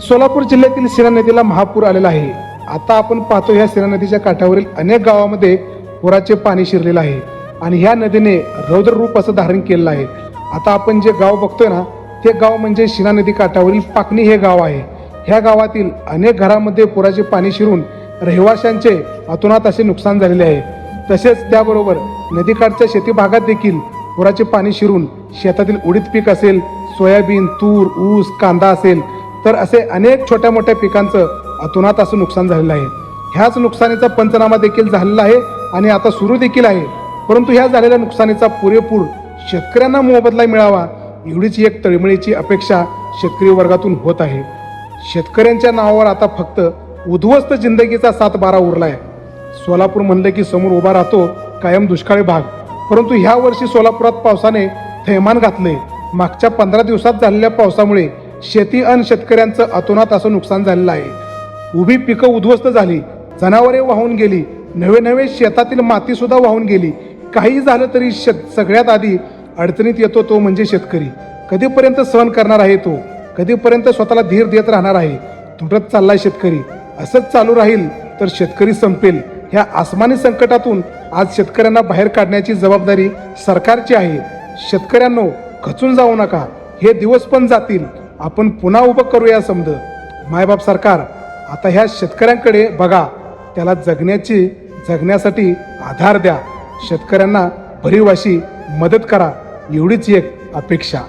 सोलापूर जिल्ह्यातील सिरा नदीला महापूर आलेला आहे. आता आपण पाहतो ह्या सिरा नदीच्या काठावरील अनेक गावामध्ये पुराचे पाणी शिरलेलं आहे आणि ह्या नदीने रौद्र रूप असं धारण केलेलं आहे. आता आपण जे गाव बघतोय ना ते गाव म्हणजे शिना नदी काठावरील पाकणी हे गाव आहे. ह्या गावातील अनेक घरामध्ये पुराचे पाणी शिरून रहिवाशांचे अतोनात असे नुकसान झालेले आहे. तसेच त्याबरोबर नदीकाठच्या शेती भागात देखील पुराचे पाणी शिरून शेतातील उडीद पीक असेल सोयाबीन तूर ऊस कांदा असेल तर असे अनेक छोट्या मोठ्या पिकांचं अतोनात असं नुकसान झालेलं आहे. ह्याच नुकसानीचा पंचनामा देखील झालेला आहे आणि आता सुरू देखील आहे. परंतु ह्या झालेल्या नुकसानीचा पुरेपूर शेतकऱ्यांना मोबदला मिळावा एवढीच एक तळमळीची अपेक्षा शेतकरी वर्गातून होत आहे. शेतकऱ्यांच्या नावावर आता फक्त उद्ध्वस्त जिंदगीचा सात बारा उरलाय. सोलापूर म्हणलं की समोर उभा राहतो कायम दुष्काळी भाग. परंतु ह्या वर्षी सोलापुरात पावसाने थैमान घातले मागच्या पंधरा दिवसात झालेल्या पावसामुळे शेती अन शेतकऱ्यांचं अतोनात असं नुकसान झालेलं आहे. उभी पिकं उद्ध्वस्त झाली जनावरे वाहून गेली नवे नवे शेतातील माती सुद्धा वाहून गेली. काही झालं तरी शेत सगळ्यात आधी अडचणीत येतो तो म्हणजे शेतकरी. कधीपर्यंत सहन करणार आहे तो? कधीपर्यंत स्वतःला धीर देत राहणार आहे? तुटत चाललाय शेतकरी. असंच चालू राहील तर शेतकरी संपेल. ह्या आसमानी संकटातून आज शेतकऱ्यांना बाहेर काढण्याची जबाबदारी सरकारची आहे. शेतकऱ्यांनो खचून जाऊ नका. हे दिवस पण जातील. आपण पुन्हा उभं करूया समज. मायबाप सरकार आता ह्या शेतकऱ्यांकडे बघा. त्याला जगण्याची जगण्यासाठी आधार द्या. शेतकऱ्यांना भरीव अशी मदत करा. एवढीच एक अपेक्षा.